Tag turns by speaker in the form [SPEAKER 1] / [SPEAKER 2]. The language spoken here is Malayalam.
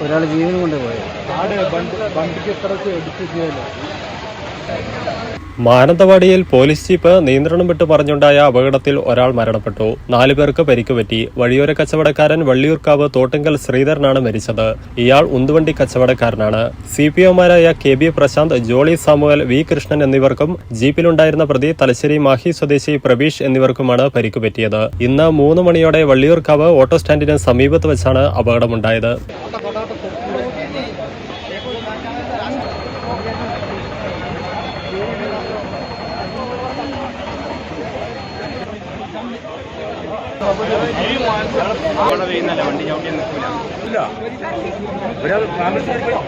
[SPEAKER 1] ഒരാൾ ജീവൻ കൊണ്ട് പോയത് ആടെ ബണ്ടിക്ക് എത്ര എടുത്ത് ചെയ്യാലോ
[SPEAKER 2] മാനന്തവാടിയിൽ പോലീസ് ജീപ്പ് നിയന്ത്രണം വിട്ടു പറഞ്ഞുണ്ടായ അപകടത്തിൽ ഒരാൾ മരണപ്പെട്ടു. നാലു പേർക്ക് പരിക്ക് പറ്റി വഴിയോര കച്ചവടക്കാരൻ വള്ളിയൂർക്കാവ് തോട്ടുങ്കൽ ശ്രീധരനാണ് മരിച്ചത്. ഇയാൾ ഉന്തുവണ്ടി കച്ചവടക്കാരനാണ്. C P ഒമാരായ K B Prashanth Jolly Samuel V Krishnan എന്നിവർക്കും ജീപ്പിലുണ്ടായിരുന്ന പ്രതി തലശ്ശേരി മാഹി സ്വദേശി പ്രവീഷ് എന്നിവർക്കുമാണ് പരിക്കുപറ്റിയത്. ഇന്ന് മൂന്ന് മണിയോടെ വള്ളിയൂർക്കാവ് ഓട്ടോ സ്റ്റാൻഡിന് സമീപത്ത് വെച്ചാണ് അപകടമുണ്ടായത്.
[SPEAKER 3] ഇല്ല. ഒരാൾ താമസിച്ചിരിക്കും